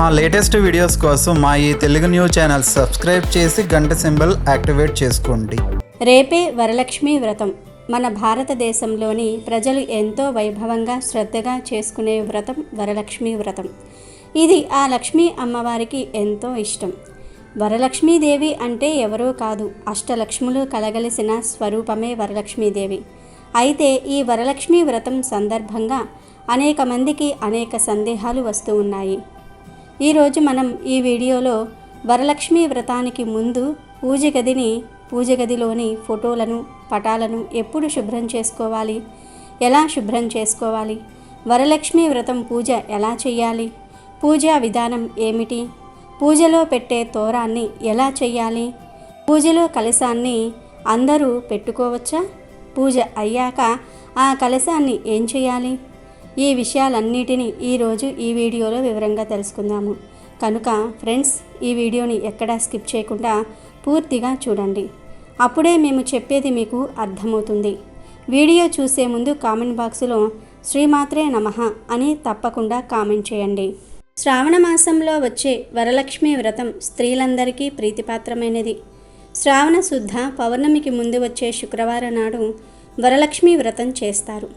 మా latest videos కోసం మా ఈ తెలుగు న్యూస్ ఛానల్ సబ్స్క్రైబ్ చేసి గంట సింబల్ యాక్టివేట్ చేసుకోండి. రేపే వరలక్ష్మి వ్రతం. మన భారతదేశంలోని ప్రజలు ఎంతో వైభవంగా శ్రద్ధగా చేసుకునే వ్రతం వరలక్ష్మి వ్రతం. ఇది ఆ లక్ష్మీ అమ్మవారికి ఎంతో ఇష్టం. వరలక్ష్మీదేవి అంటే ఎవరో కాదు అష్టలక్ష్ములు కలగలిసిన స్వరూపమే వరలక్ష్మీదేవి. అయితే ఈ వరలక్ష్మి వ్రతం సందర్భంగా అనేక మందికి అనేక సందేహాలు వస్తూ ఉన్నాయి. ఈరోజు మనం ఈ వీడియోలో వరలక్ష్మి వ్రతానికి ముందు పూజ గదిని పూజ గదిలోని ఫోటోలను పటాలను ఎప్పుడు శుభ్రం చేసుకోవాలి? ఎలా శుభ్రం చేసుకోవాలి? వరలక్ష్మి వ్రతం పూజ ఎలా చేయాలి? పూజా విధానం ఏమిటి? పూజలో పెట్టే తోరాన్ని ఎలా చేయాలి? పూజలో కలశాన్ని అందరూ పెట్టుకోవచ్చా? పూజ అయ్యాక ఆ కలశాన్ని ఏం చేయాలి? ఈ విషయాలన్నిటినీ ఈరోజు ఈ వీడియోలో వివరంగా తెలుసుకుందాము. కనుక ఫ్రెండ్స్ ఈ వీడియోని ఎక్కడా స్కిప్ చేయకుండా పూర్తిగా చూడండి. అప్పుడే మేము చెప్పేది మీకు అర్థమవుతుంది. వీడియో చూసే ముందు కామెంట్ బాక్సులో శ్రీమాత్రే నమః అని తప్పకుండా కామెంట్ చేయండి. శ్రావణ మాసంలో వచ్చే వరలక్ష్మి వ్రతం స్త్రీలందరికీ ప్రీతిపాత్రమైనది. శ్రావణ శుద్ధ పౌర్ణమికి ముందు వచ్చే శుక్రవారం నాడు వరలక్ష్మి వ్రతం చేస్తారు.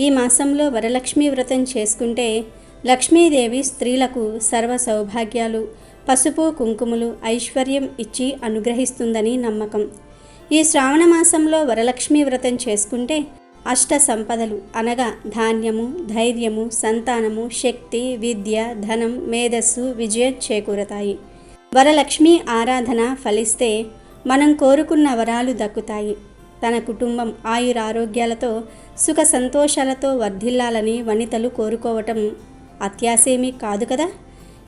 ఈ మాసంలో వరలక్ష్మి వ్రతం చేసుకుంటే లక్ష్మీదేవి స్త్రీలకు సర్వ సౌభాగ్యాలు పసుపు కుంకుమలు ఐశ్వర్యం ఇచ్చి అనుగ్రహిస్తుందని నమ్మకం. ఈ శ్రావణ మాసంలో వరలక్ష్మి వ్రతం చేసుకుంటే అష్ట సంపదలు అనగా ధాన్యము ధైర్యము సంతానము శక్తి విద్య ధనం మేధస్సు విజయం చేకూరతాయి. వరలక్ష్మి ఆరాధన ఫలిస్తే మనం కోరుకున్న వరాలు దక్కుతాయి. తన కుటుంబం ఆయురారోగ్యాలతో సుఖ సంతోషాలతో వర్ధిల్లాలని వనితలు కోరుకోవటం అత్యాసేమీ కాదు కదా?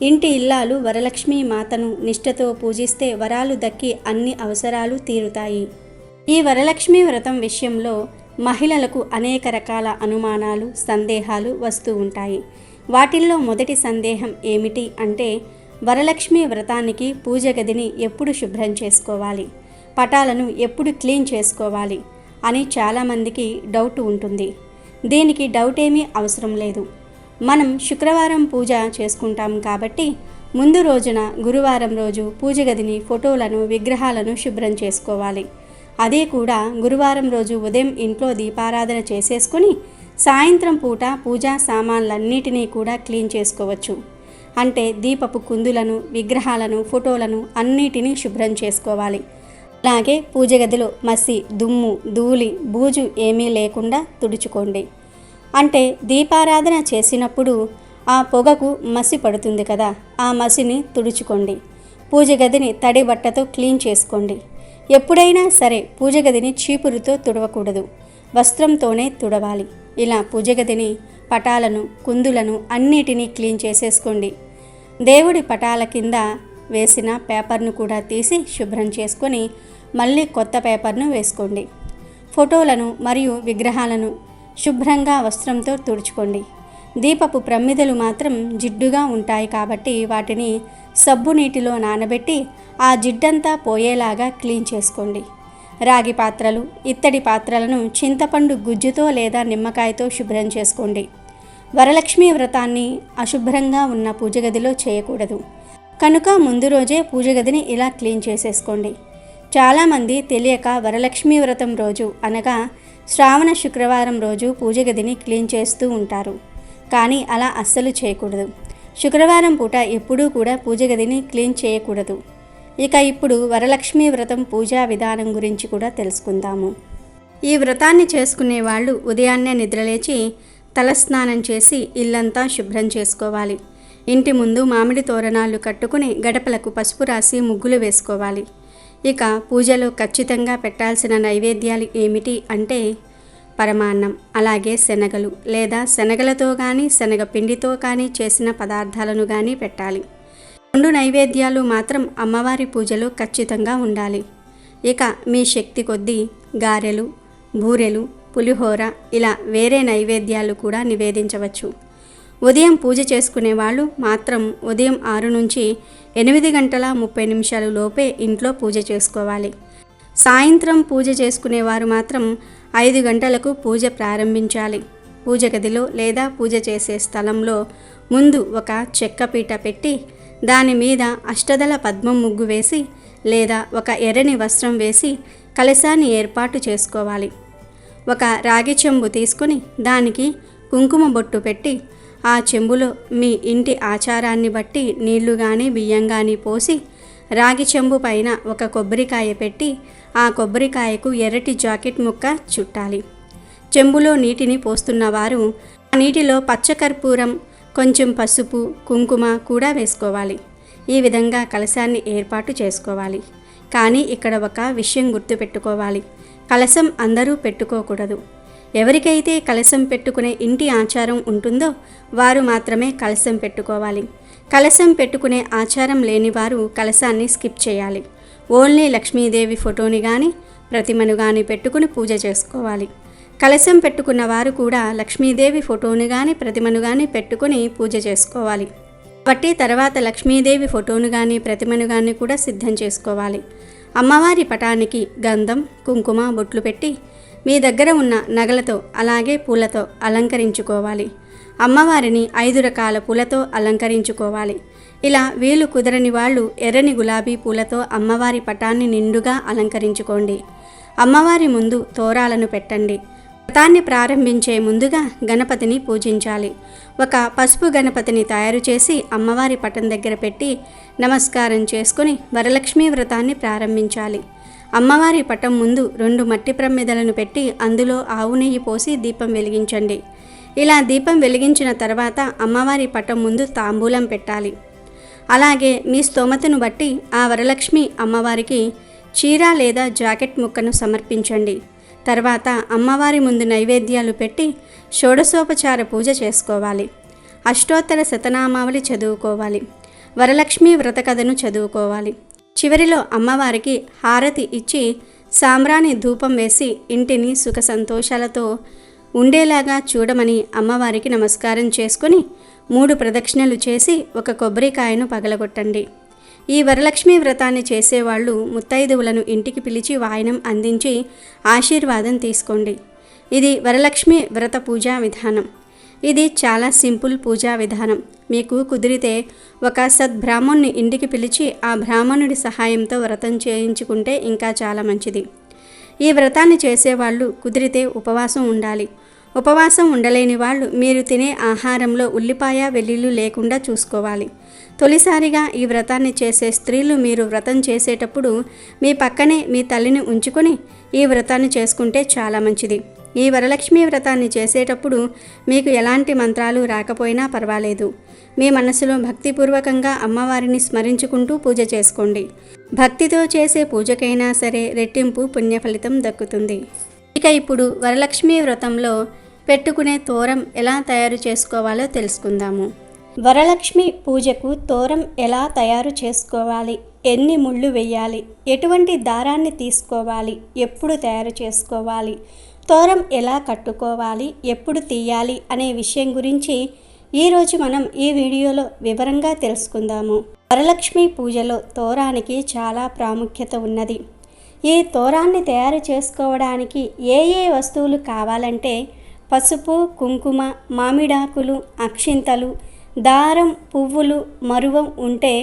ఇంటి ఇల్లాలు వరలక్ష్మి మాతను నిష్ఠతో పూజిస్తే వరాలు దక్కి అన్ని అవసరాలు తీరుతాయి. ఈ వరలక్ష్మి వ్రతం విషయంలో మహిళలకు అనేక రకాల అనుమానాలు సందేహాలు వస్తూ ఉంటాయి. వాటిల్లో మొదటి సందేహం ఏమిటి అంటే వరలక్ష్మి వ్రతానికి పూజ గదిని ఎప్పుడు శుభ్రం చేసుకోవాలి? పటాలను ఎప్పుడు క్లీన్ చేసుకోవాలి అని చాలామందికి డౌట్ ఉంటుంది. దీనికి డౌట్ ఏమీ అవసరం లేదు. మనం శుక్రవారం పూజ చేసుకుంటాం కాబట్టి ముందు రోజున గురువారం రోజు పూజ గదిని ఫోటోలను విగ్రహాలను శుభ్రం చేసుకోవాలి. అదే కూడా గురువారం రోజు ఉదయం ఇంట్లో దీపారాధన చేసేసుకొని సాయంత్రం పూట పూజా సామాన్లన్నిటినీ కూడా క్లీన్ చేసుకోవచ్చు. అంటే దీపపు కుందులను విగ్రహాలను ఫోటోలను అన్నిటినీ శుభ్రం చేసుకోవాలి. అలాగే పూజ గదిలో మసి దుమ్ము ధూళి బూజు ఏమీ లేకుండా తుడుచుకోండి. అంటే దీపారాధన చేసినప్పుడు ఆ పొగకు మసి పడుతుంది కదా ఆ మసిని తుడుచుకోండి. పూజ గదిని తడి బట్టతో క్లీన్ చేసుకోండి. ఎప్పుడైనా సరే పూజ గదిని చీపురుతో తుడవకూడదు. వస్త్రంతోనే తుడవాలి. ఇలా పూజ గదిని పటాలను కుందులను అన్నిటినీ క్లీన్ చేసేసుకోండి. దేవుడి పటాల కింద వేసిన పేపర్ను కూడా తీసి శుభ్రం చేసుకొని మళ్ళీ కొత్త పేపర్ను వేసుకోండి. ఫోటోలను మరియు విగ్రహాలను శుభ్రంగా వస్త్రంతో తుడుచుకోండి. దీపపు ప్రమిదలు మాత్రం జిడ్డుగా ఉంటాయి కాబట్టి వాటిని సబ్బు నీటిలో నానబెట్టి ఆ జిడ్డంతా పోయేలాగా క్లీన్ చేసుకోండి. రాగి పాత్రలు ఇత్తడి పాత్రలను చింతపండు గుజ్జుతో లేదా నిమ్మకాయతో శుభ్రం చేసుకోండి. వరలక్ష్మి వ్రతాన్ని అశుభ్రంగా ఉన్న పూజ గదిలో చేయకూడదు. కనుక ముందు రోజే పూజగదిని ఇలా క్లీన్ చేసేసుకోండి. చాలామంది తెలియక వరలక్ష్మీ వ్రతం రోజు అనగా శ్రావణ శుక్రవారం రోజు పూజ గదిని క్లీన్ చేస్తూ ఉంటారు. కానీ అలా అస్సలు చేయకూడదు. శుక్రవారం పూట ఎప్పుడూ కూడా పూజ గదిని క్లీన్ చేయకూడదు. ఇక ఇప్పుడు వరలక్ష్మీ వ్రతం పూజా విధానం గురించి కూడా తెలుసుకుందాము. ఈ వ్రతాన్ని చేసుకునే వాళ్ళు ఉదయాన్నే నిద్రలేచి తలస్నానం చేసి ఇల్లంతా శుభ్రం చేసుకోవాలి. ఇంటి ముందు మామిడి తోరణాలు కట్టుకుని గడపలకు పసుపు రాసి ముగ్గులు వేసుకోవాలి. ఇక పూజలో ఖచ్చితంగా పెట్టాల్సిన నైవేద్యాలు ఏమిటి అంటే పరమాన్నం అలాగే శనగలు లేదా శనగలతో కానీ శనగ పిండితో కానీ చేసిన పదార్థాలను కానీ పెట్టాలి. రెండు నైవేద్యాలు మాత్రం అమ్మవారి పూజలో ఖచ్చితంగా ఉండాలి. ఇక మీ శక్తి కొద్దీ గారెలు బూరెలు పులిహోర ఇలా వేరే నైవేద్యాలు కూడా నివేదించవచ్చు. ఉదయం పూజ చేసుకునే వాళ్ళు మాత్రం ఉదయం ఆరు నుంచి ఎనిమిది గంటల ముప్పై నిమిషాలు లోపే ఇంట్లో పూజ చేసుకోవాలి. సాయంత్రం పూజ చేసుకునేవారు మాత్రం ఐదు గంటలకు పూజ ప్రారంభించాలి. పూజ గదిలో లేదా పూజ చేసే స్థలంలో ముందు ఒక చెక్క పీట పెట్టి దాని మీద అష్టదల పద్మం ముగ్గు వేసి లేదా ఒక ఎర్రని వస్త్రం వేసి కలశాన్ని ఏర్పాటు చేసుకోవాలి. ఒక రాగి చెంబు తీసుకుని దానికి కుంకుమ బొట్టు పెట్టి ఆ చెంబులో మీ ఇంటి ఆచారాన్ని బట్టి నీళ్ళు కానీ బియ్యం కానీ పోసి రాగి చెంబు పైన ఒక కొబ్బరికాయ పెట్టి ఆ కొబ్బరికాయకు ఎర్రటి జాకెట్ ముక్క చుట్టాలి. చెంబులో నీటిని పోస్తున్నవారు ఆ నీటిలో పచ్చకర్పూరం కొంచెం పసుపు కుంకుమ కూడా వేసుకోవాలి. ఈ విధంగా కలశాన్ని ఏర్పాటు చేసుకోవాలి. కానీ ఇక్కడ ఒక విషయం గుర్తుపెట్టుకోవాలి. కలశం అందరూ పెట్టుకోకూడదు. ఎవరికైతే కలశం పెట్టుకునే ఇంటి ఆచారం ఉంటుందో వారు మాత్రమే కలశం పెట్టుకోవాలి. కలశం పెట్టుకునే ఆచారం లేని వారు కలశాన్ని స్కిప్ చేయాలి. ఓన్లీ లక్ష్మీదేవి ఫోటోని కానీ ప్రతిమను కానీ పెట్టుకుని పూజ చేసుకోవాలి. కలశం పెట్టుకున్న వారు కూడా లక్ష్మీదేవి ఫోటోని కానీ ప్రతిమను కానీ పెట్టుకుని పూజ చేసుకోవాలి. బట్టి తర్వాత లక్ష్మీదేవి ఫోటోను కానీ ప్రతిమను కానీ కూడా సిద్ధం చేసుకోవాలి. అమ్మవారి పటానికి గంధం కుంకుమ బొట్లు పెట్టి మీ దగ్గర ఉన్న నగలతో అలాగే పూలతో అలంకరించుకోవాలి. అమ్మవారిని ఐదు రకాల పూలతో అలంకరించుకోవాలి. ఇలా వీలు కుదరని వాళ్ళు ఎర్రని గులాబీ పూలతో అమ్మవారి పటాన్ని నిండుగా అలంకరించుకోండి. అమ్మవారి ముందు తోరాలను పెట్టండి. వ్రతాన్ని ప్రారంభించే ముందుగా గణపతిని పూజించాలి. ఒక పసుపు గణపతిని తయారు చేసి అమ్మవారి పటం దగ్గర పెట్టి నమస్కారం చేసుకుని వరలక్ష్మి వ్రతాన్ని ప్రారంభించాలి. అమ్మవారి పటం ముందు రెండు మట్టి ప్రమ్మెదలను పెట్టి అందులో ఆవు నెయ్యి పోసి దీపం వెలిగించండి. ఇలా దీపం వెలిగించిన తర్వాత అమ్మవారి పటం ముందు తాంబూలం పెట్టాలి. అలాగే మీ స్తోమతను బట్టి ఆ వరలక్ష్మి అమ్మవారికి చీర లేదా జాకెట్ ముక్కను సమర్పించండి. తర్వాత అమ్మవారి ముందు నైవేద్యాలు పెట్టి షోడశోపచార పూజ చేసుకోవాలి. అష్టోత్తర శతనామావళి చదువుకోవాలి. వరలక్ష్మి వ్రత కథను చదువుకోవాలి. చివరిలో అమ్మవారికి హారతి ఇచ్చి సాంబ్రాణి ధూపం వేసి ఇంటిని సుఖ సంతోషాలతో ఉండేలాగా చూడమని అమ్మవారికి నమస్కారం చేసుకుని మూడు ప్రదక్షిణలు చేసి ఒక కొబ్బరికాయను పగలగొట్టండి. ఈ వరలక్ష్మి వ్రతాన్ని చేసేవాళ్ళు ముత్తైదువులను ఇంటికి పిలిచి వాయనం అందించి ఆశీర్వాదం తీసుకోండి. ఇది వరలక్ష్మి వ్రత పూజా విధానం. ఇది చాలా సింపుల్ పూజా విధానం. మీకు కుదిరితే ఒక సద్బ్రాహ్మణ్ణి ఇంటికి పిలిచి ఆ బ్రాహ్మణుడి సహాయంతో వ్రతం చేయించుకుంటే ఇంకా చాలా మంచిది. ఈ వ్రతాన్ని చేసేవాళ్ళు కుదిరితే ఉపవాసం ఉండాలి. ఉపవాసం ఉండలేని వాళ్ళు మీరు తినే ఆహారంలో ఉల్లిపాయ వెల్లుల్లి లేకుండా చూసుకోవాలి. తొలిసారిగా ఈ వ్రతాన్ని చేసే స్త్రీలు మీరు వ్రతం చేసేటప్పుడు మీ పక్కనే మీ తల్లిని ఉంచుకొని ఈ వ్రతాన్ని చేసుకుంటే చాలా మంచిది. ఈ వరలక్ష్మి వ్రతాన్ని చేసేటప్పుడు మీకు ఎలాంటి మంత్రాలు రాకపోయినా పర్వాలేదు. మీ మనసులో భక్తిపూర్వకంగా అమ్మవారిని స్మరించుకుంటూ పూజ చేసుకోండి. భక్తితో చేసే పూజకైనా సరే రెట్టింపు పుణ్య ఫలితం దక్కుతుంది. ఇక ఇప్పుడు వరలక్ష్మి వ్రతంలో పెట్టుకునే తోరం ఎలా తయారు చేసుకోవాలో తెలుసుకుందాము. వరలక్ష్మి పూజకు తోరం ఎలా తయారు చేసుకోవాలి? ఎన్ని ముళ్ళు వేయాలి ఎటువంటి దారాన్ని తీసుకోవాలి? ఎప్పుడు తయారు చేసుకోవాలి? తోరం ఎలా కట్టుకోవాలి ఎప్పుడు తీయాలి అనే విషయం గురించి ఈరోజు మనం ఈ వీడియోలో వివరంగా తెలుసుకుందాము. వరలక్ష్మి పూజలో తోరానికి చాలా ప్రాముఖ్యత ఉన్నది. ఈ తోరాన్ని తయారు చేసుకోవడానికి ఏ ఏ వస్తువులు కావాలంటే పసుపు కుంకుమ మామిడాకులు అక్షింతలు దారం పువ్వులు మరువం ఉంటే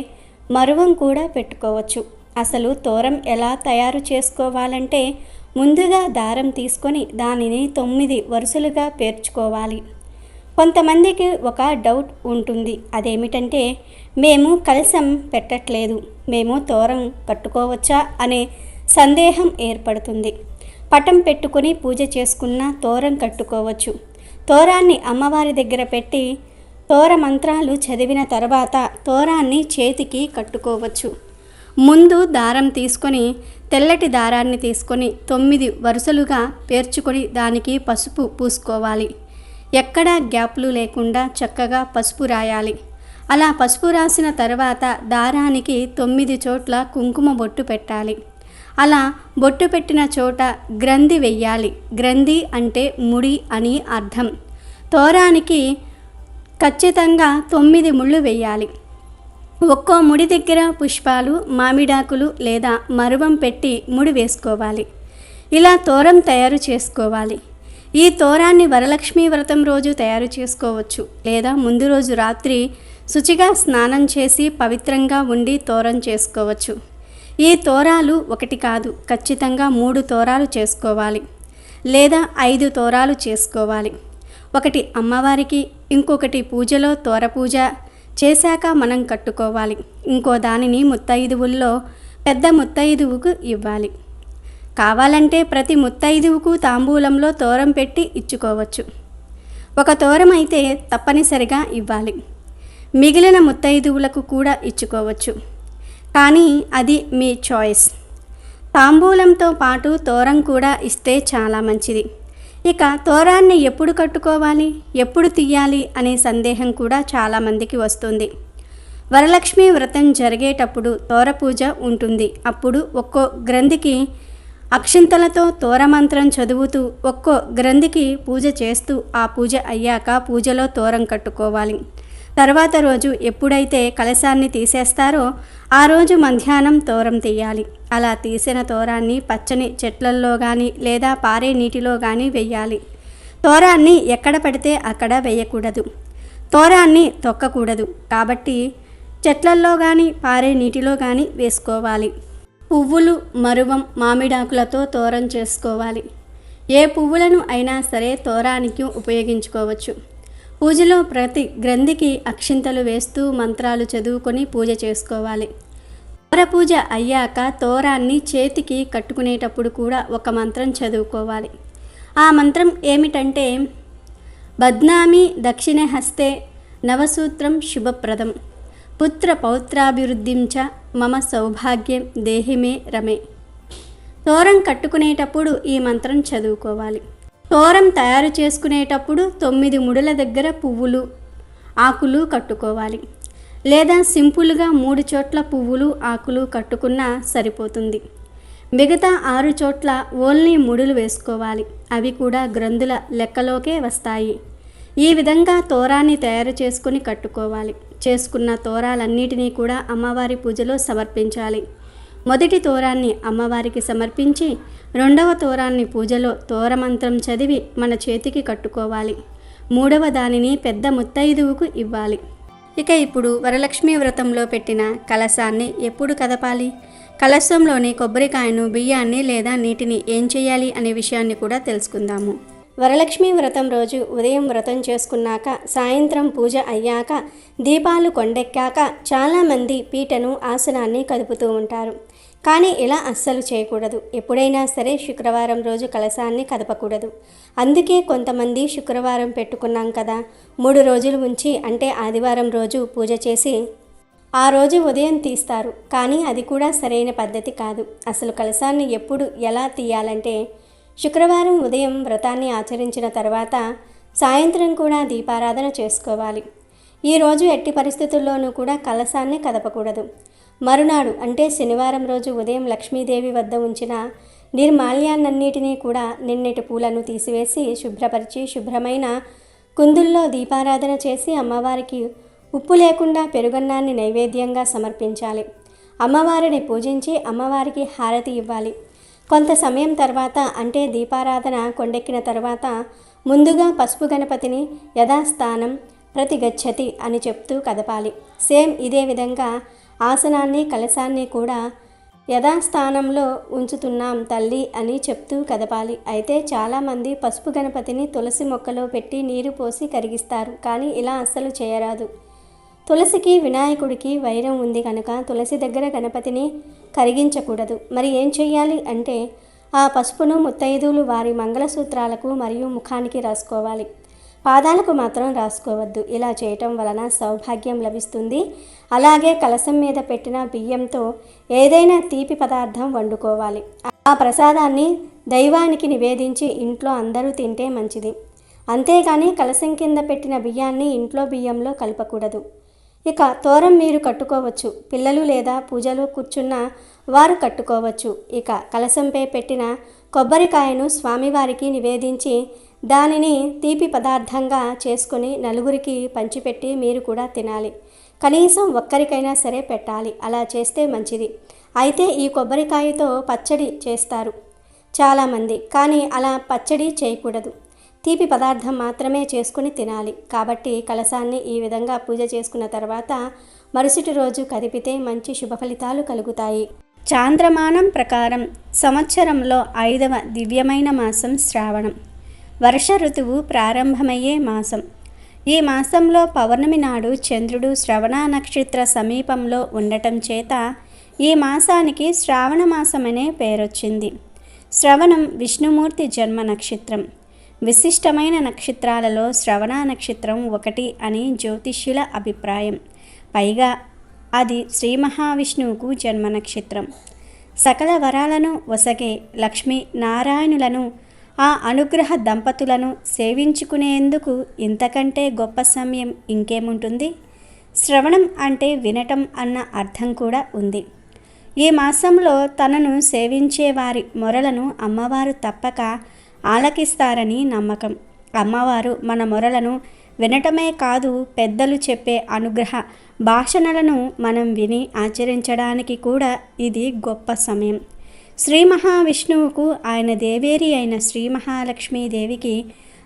మరువం కూడా పెట్టుకోవచ్చు. అసలు తోరం ఎలా తయారు చేసుకోవాలంటే ముందుగా దారం తీసుకొని దానిని తొమ్మిది వరుసలుగా పేర్చుకోవాలి. కొంతమందికి ఒక డౌట్ ఉంటుంది. అదేమిటంటే మేము కలసం పెట్టట్లేదు. మేము తోరం కట్టుకోవచ్చా అనే సందేహం ఏర్పడుతుంది. పటం పెట్టుకుని పూజ చేసుకున్న తోరం కట్టుకోవచ్చు. తోరాన్ని అమ్మవారి దగ్గర పెట్టి తోర మంత్రాలు చదివిన తర్వాత తోరాన్ని చేతికి కట్టుకోవచ్చు. ముందు దారం తీసుకొని తెల్లటి దారాన్ని తీసుకొని తొమ్మిది వరుసలుగా పేర్చుకొని దానికి పసుపు పూసుకోవాలి. ఎక్కడా గ్యాప్లు లేకుండా చక్కగా పసుపు రాయాలి. అలా పసుపు రాసిన తర్వాత దారానికి తొమ్మిది చోట్ల కుంకుమ బొట్టు పెట్టాలి. అలా బొట్టు పెట్టిన చోట గ్రంథి వెయ్యాలి. గ్రంథి అంటే ముడి అని అర్థం. తోరానికి ఖచ్చితంగా తొమ్మిది ముళ్ళు వెయ్యాలి. ఒక్కో ముడి దగ్గర పుష్పాలు మామిడాకులు లేదా మరువం పెట్టి ముడి వేసుకోవాలి. ఇలా తోరం తయారు చేసుకోవాలి. ఈ తోరాన్ని వరలక్ష్మీ వ్రతం రోజు తయారు చేసుకోవచ్చు లేదా ముందు రోజు రాత్రి శుచిగా స్నానం చేసి పవిత్రంగా ఉండి తోరం చేసుకోవచ్చు. ఈ తోరాలు ఒకటి కాదు ఖచ్చితంగా మూడు తోరాలు చేసుకోవాలి లేదా ఐదు తోరాలు చేసుకోవాలి. ఒకటి అమ్మవారికి ఇంకొకటి పూజలో తోర పూజ చేశాక మనం కట్టుకోవాలి. ఇంకో దానిని ముత్తైదువుల్లో పెద్ద ముత్తైదువుకు ఇవ్వాలి. కావాలంటే ప్రతి ముత్తైదువుకు తాంబూలంలో తోరం పెట్టి ఇచ్చుకోవచ్చు. ఒక తోరం అయితే తప్పనిసరిగా ఇవ్వాలి. మిగిలిన ముత్తైదువులకు కూడా ఇచ్చుకోవచ్చు. కానీ అది మీ చాయిస్. తాంబూలంతో పాటు తోరం కూడా ఇస్తే చాలా మంచిది. ఇక తోరాన్ని ఎప్పుడు కట్టుకోవాలి ఎప్పుడు తీయాలి అనే సందేహం కూడా చాలామందికి వస్తుంది. వరలక్ష్మి వ్రతం జరిగేటప్పుడు తోర పూజ ఉంటుంది. అప్పుడు ఒక్కో గ్రంథికి అక్షింతలతో తోరమంత్రం చదువుతూ ఒక్కో గ్రంథికి పూజ చేస్తూ ఆ పూజ అయ్యాక పూజలో తోరం కట్టుకోవాలి. తర్వాత రోజు ఎప్పుడైతే కలశాన్ని తీసేస్తారో ఆ రోజు మధ్యాహ్నం తోరం తీయాలి. అలా తీసిన తోరాన్ని పచ్చని చెట్లల్లో కానీ లేదా పారే నీటిలో కానీ వెయ్యాలి. తోరాన్ని ఎక్కడ పడితే అక్కడ వేయకూడదు తోరాన్ని తొక్కకూడదు. కాబట్టి చెట్లల్లో కానీ పారే నీటిలో కానీ వేసుకోవాలి. పువ్వులు మరువం మామిడాకులతో తోరం చేసుకోవాలి. ఏ పువ్వులను అయినా సరే తోరానికి ఉపయోగించుకోవచ్చు. పూజలో ప్రతి గ్రంథికి అక్షింతలు వేస్తూ మంత్రాలు చదువుకొని పూజ చేసుకోవాలి. తోర పూజ అయ్యాక తోరాన్ని చేతికి కట్టుకునేటప్పుడు కూడా ఒక మంత్రం చదువుకోవాలి. ఆ మంత్రం ఏమిటంటే బద్నామి దక్షిణ హస్తే నవసూత్రం శుభప్రదం. పుత్ర పౌత్రాభివృద్ధిం చ మమ సౌభాగ్యం దేహిమే రమే. తోరం కట్టుకునేటప్పుడు ఈ మంత్రం చదువుకోవాలి. తోరం తయారు చేసుకునేటప్పుడు తొమ్మిది ముడుల దగ్గర పువ్వులు ఆకులు కట్టుకోవాలి. లేదా సింపుల్గా మూడు చోట్ల పువ్వులు ఆకులు కట్టుకున్నా సరిపోతుంది. మిగతా ఆరు చోట్ల ఓన్లీ ముడులు వేసుకోవాలి. అవి కూడా గ్రంథుల లెక్కలోకే వస్తాయి. ఈ విధంగా తోరాన్ని తయారు చేసుకుని కట్టుకోవాలి. చేసుకున్న తోరాలన్నిటినీ కూడా అమ్మవారి పూజలో సమర్పించాలి. మొదటి తోరాన్ని అమ్మవారికి సమర్పించి రెండవ తోరాన్ని పూజలో తోరమంత్రం చదివి మన చేతికి కట్టుకోవాలి. మూడవ దానిని పెద్ద ముత్తైదువుకు ఇవ్వాలి. ఇక ఇప్పుడు వరలక్ష్మి వ్రతంలో పెట్టిన కలశాన్ని ఎప్పుడు కదపాలి? కలశంలోని కొబ్బరికాయను బియ్యాన్ని లేదా నీటిని ఏం చేయాలి అనే విషయాన్ని కూడా తెలుసుకుందాము. వరలక్ష్మి వ్రతం రోజు ఉదయం వ్రతం చేసుకున్నాక సాయంత్రం పూజ అయ్యాక దీపాలు కొండెక్కాక చాలామంది పీటను ఆసనాన్ని కదుపుతూ ఉంటారు. కానీ ఇలా అస్సలు చేయకూడదు. ఎప్పుడైనా సరే శుక్రవారం రోజు కలశాన్ని కదపకూడదు. అందుకే కొంతమంది శుక్రవారం పెట్టుకున్నాం కదా మూడు రోజులు ఉంచి అంటే ఆదివారం రోజు పూజ చేసి ఆ రోజు ఉదయం తీస్తారు. కానీ అది కూడా సరైన పద్ధతి కాదు. అసలు కలశాన్ని ఎప్పుడు ఎలా తీయాలంటే శుక్రవారం ఉదయం వ్రతాన్ని ఆచరించిన తర్వాత సాయంత్రం కూడా దీపారాధన చేసుకోవాలి. ఈ రోజు ఎట్టి పరిస్థితుల్లోనూ కూడా కలశాన్ని కదపకూడదు. మరునాడు అంటే శనివారం రోజు ఉదయం లక్ష్మీదేవి వద్ద ఉంచిన నిర్మాల్యాన్నన్నిటినీ కూడా నిన్నటి పూలను తీసివేసి శుభ్రపరిచి శుభ్రమైన కుందుల్లో దీపారాధన చేసి అమ్మవారికి ఉప్పు లేకుండా పెరుగన్నాన్ని నైవేద్యంగా సమర్పించాలి. అమ్మవారిని పూజించి అమ్మవారికి హారతి ఇవ్వాలి. కొంత సమయం తర్వాత అంటే దీపారాధన కొండెక్కిన తర్వాత ముందుగా పసుపు గణపతిని యథాస్థానం ప్రతిగచ్చతి అని చెప్తూ కదపాలి. సేమ్ ఇదే విధంగా ఆసనాన్ని కలశాన్ని కూడా యథాస్థానంలో ఉంచుతున్నాం తల్లి అని చెప్తూ కదపాలి. అయితే చాలామంది పసుపు గణపతిని తులసి మొక్కలో పెట్టి నీరు పోసి కరిగిస్తారు. కానీ ఇలా అస్సలు చేయరాదు. తులసికి వినాయకుడికి వైరం ఉంది కనుక తులసి దగ్గర గణపతిని కరిగించకూడదు. మరి ఏం చెయ్యాలి అంటే ఆ పసుపును ముత్తైదువులు వారి మంగళసూత్రాలకు మరియు ముఖానికి రాసుకోవాలి. పాదాలకు మాత్రం రాసుకోవద్దు. ఇలా చేయటం వలన సౌభాగ్యం లభిస్తుంది. అలాగే కలసం మీద పెట్టిన బియ్యంతో ఏదైనా తీపి పదార్థం వండుకోవాలి. ఆ ప్రసాదాన్ని దైవానికి నివేదించి ఇంట్లో అందరూ తింటే మంచిది. అంతేగాని కలసం కింద పెట్టిన బియ్యాన్ని ఇంట్లో బియ్యంలో కలపకూడదు. ఇక తోరం మీరు కట్టుకోవచ్చు. పిల్లలు లేదా పూజలు కూర్చున్న వారు కట్టుకోవచ్చు. ఇక కలసంపై పెట్టిన కొబ్బరికాయను స్వామివారికి నివేదించి దానిని తీపి పదార్థంగా చేసుకుని నలుగురికి పంచిపెట్టి మీరు కూడా తినాలి. కనీసం ఒక్కరికైనా సరే పెట్టాలి. అలా చేస్తే మంచిది. అయితే ఈ కొబ్బరికాయతో పచ్చడి చేస్తారు చాలామంది. కానీ అలా పచ్చడి చేయకూడదు. తీపి పదార్థం మాత్రమే చేసుకుని తినాలి. కాబట్టి కలశాన్ని ఈ విధంగా పూజ చేసుకున్న తర్వాత మరుసటి రోజు కదిపితే మంచి శుభ ఫలితాలు కలుగుతాయి. చాంద్రమానం ప్రకారం సంవత్సరంలో ఐదవ దివ్యమైన మాసం శ్రావణం. వర్ష ఋతువు ప్రారంభమయ్యే మాసం. ఈ మాసంలో పౌర్ణమి నాడు చంద్రుడు శ్రవణ నక్షత్ర సమీపంలో ఉండటం చేత ఈ మాసానికి శ్రావణ మాసం అనే పేరొచ్చింది. శ్రవణం విష్ణుమూర్తి జన్మ నక్షత్రం. విశిష్టమైన నక్షత్రాలలో శ్రవణ నక్షత్రం ఒకటి అని జ్యోతిష్యుల అభిప్రాయం. పైగా అది శ్రీ మహావిష్ణువుకు జన్మ నక్షత్రం. సకల వరాలను వసగే లక్ష్మీ నారాయణులను ఆ అనుగ్రహ దంపతులను సేవించుకునేందుకు ఇంతకంటే గొప్ప సమయం ఇంకేముంటుంది? శ్రవణం అంటే వినటం అన్న అర్థం కూడా ఉంది. ఈ మాసంలో తనను సేవించే వారి మొరలను అమ్మవారు తప్పక ఆలకిస్తారని నమ్మకం. అమ్మవారు మన మొరలను వినటమే కాదు పెద్దలు చెప్పే అనుగ్రహ భాషణలను మనం విని ఆచరించడానికి కూడా ఇది గొప్ప సమయం. శ్రీ మహావిష్ణువుకు ఆయన దేవేరి అయిన శ్రీ మహాలక్ష్మీదేవికి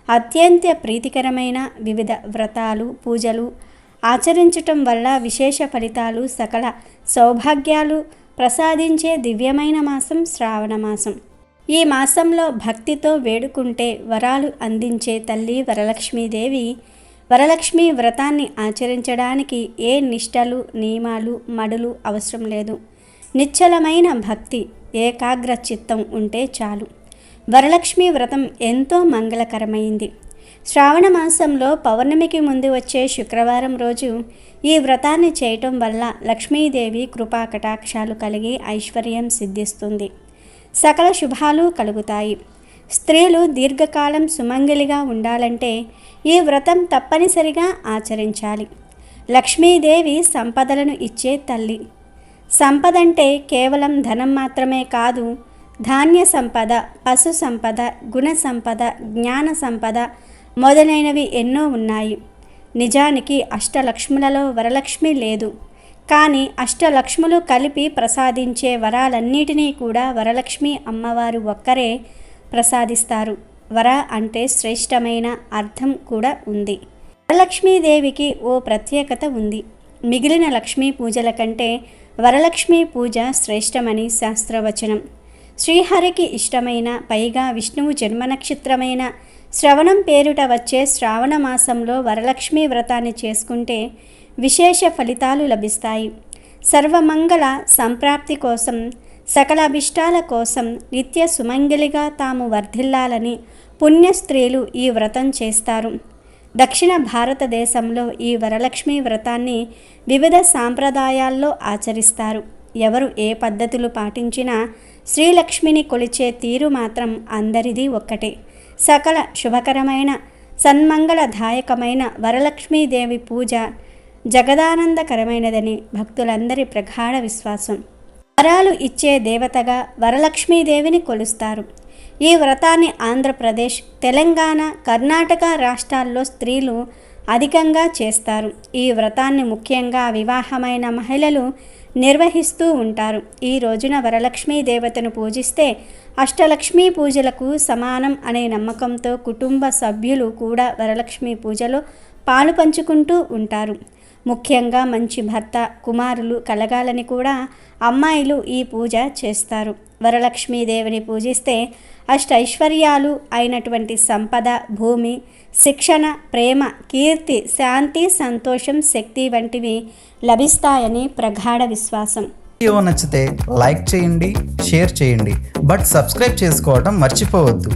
అత్యంత ప్రీతికరమైన వివిధ వ్రతాలు పూజలు ఆచరించటం వల్ల విశేష ఫలితాలు సకల సౌభాగ్యాలు ప్రసాదించే దివ్యమైన మాసం శ్రావణ మాసం. ఈ మాసంలో భక్తితో వేడుకుంటే వరాలు అందించే తల్లి వరలక్ష్మీదేవి వరలక్ష్మి వ్రతాన్ని ఆచరించడానికి ఏ నిష్టలు నియమాలు మడులు అవసరం లేదు. నిశ్చలమైన భక్తి ఏకాగ్ర చిత్తం ఉంటే చాలు. వరలక్ష్మి వ్రతం ఎంతో మంగళకరమైంది. శ్రావణ మాసంలో పౌర్ణమికి ముందు వచ్చే శుక్రవారం రోజు ఈ వ్రతాన్ని చేయటం వల్ల లక్ష్మీదేవి కృపా కటాక్షాలు కలిగి ఐశ్వర్యం సిద్ధిస్తుంది. సకల శుభాలు కలుగుతాయి. స్త్రీలు దీర్ఘకాలం సుమంగలిగా ఉండాలంటే ఈ వ్రతం తప్పనిసరిగా ఆచరించాలి. లక్ష్మీదేవి సంపదలను ఇచ్చే తల్లి. సంపద అంటే కేవలం ధనం మాత్రమే కాదు ధాన్య సంపద పశు సంపద గుణ సంపద జ్ఞాన సంపద మొదలైనవి ఎన్నో ఉన్నాయి. నిజానికి అష్టలక్ష్ములలో వరలక్ష్మి లేదు. కానీ అష్టలక్ష్ములు కలిపి ప్రసాదించే వరాలన్నిటినీ కూడా వరలక్ష్మి అమ్మవారు ఒక్కరే ప్రసాదిస్తారు. వర అంటే శ్రేష్టమైన అర్థం కూడా ఉంది. వరలక్ష్మీదేవికి ఓ ప్రత్యేకత ఉంది. మిగిలిన లక్ష్మీ పూజల కంటే వరలక్ష్మీ పూజ శ్రేష్టమని శాస్త్రవచనం. శ్రీహరికి ఇష్టమైన పైగా విష్ణువు జన్మ నక్షత్రమైన శ్రవణం పేరుట వచ్చే శ్రావణ మాసంలో వరలక్ష్మి వ్రతాన్ని చేసుకుంటే విశేష ఫలితాలు లభిస్తాయి. సర్వమంగళ సంప్రాప్తి కోసం సకల అభిష్టాల కోసం నిత్య సుమంగలిగా తాము వర్ధిల్లాలని పుణ్య స్త్రీలు ఈ వ్రతం చేస్తారు. దక్షిణ భారతదేశంలో ఈ వరలక్ష్మి వ్రతాన్ని వివిధ సాంప్రదాయాల్లో ఆచరిస్తారు. ఎవరు ఏ పద్ధతులు పాటించినా శ్రీలక్ష్మిని కొలిచే తీరు మాత్రం అందరిది ఒక్కటే. సకల శుభకరమైన సన్మంగళదాయకమైన వరలక్ష్మీదేవి పూజ జగదానందకరమైనదని భక్తులందరి ప్రగాఢ విశ్వాసం. వరాలు ఇచ్చే దేవతగా వరలక్ష్మీదేవిని కొలుస్తారు. ఈ వ్రతాన్ని ఆంధ్రప్రదేశ్ తెలంగాణ కర్ణాటక రాష్ట్రాల్లో స్త్రీలు అధికంగా చేస్తారు. ఈ వ్రతాన్ని ముఖ్యంగా వివాహమైన మహిళలు నిర్వహిస్తూ ఉంటారు. ఈ రోజున వరలక్ష్మీ దేవతను పూజిస్తే అష్టలక్ష్మీ పూజలకు సమానం అనే నమ్మకంతో కుటుంబ సభ్యులు కూడా వరలక్ష్మి పూజలో పాలు పంచుకుంటూ ఉంటారు. ముఖ్యంగా మంచి భర్త కుమారులు కలగాలని కూడా అమ్మాయిలు ఈ పూజ చేస్తారు. వరలక్ష్మీదేవిని పూజిస్తే అష్టైశ్వర్యాలు అయినటువంటి సంపద భూమి శిక్షణ ప్రేమ కీర్తి శాంతి సంతోషం శక్తి వంటివి లభిస్తాయని ప్రగాఢ విశ్వాసం. వీడియో నచ్చితే లైక్ చేయండి షేర్ చేయండి బట్ సబ్స్క్రైబ్ చేసుకోవడం మర్చిపోవద్దు.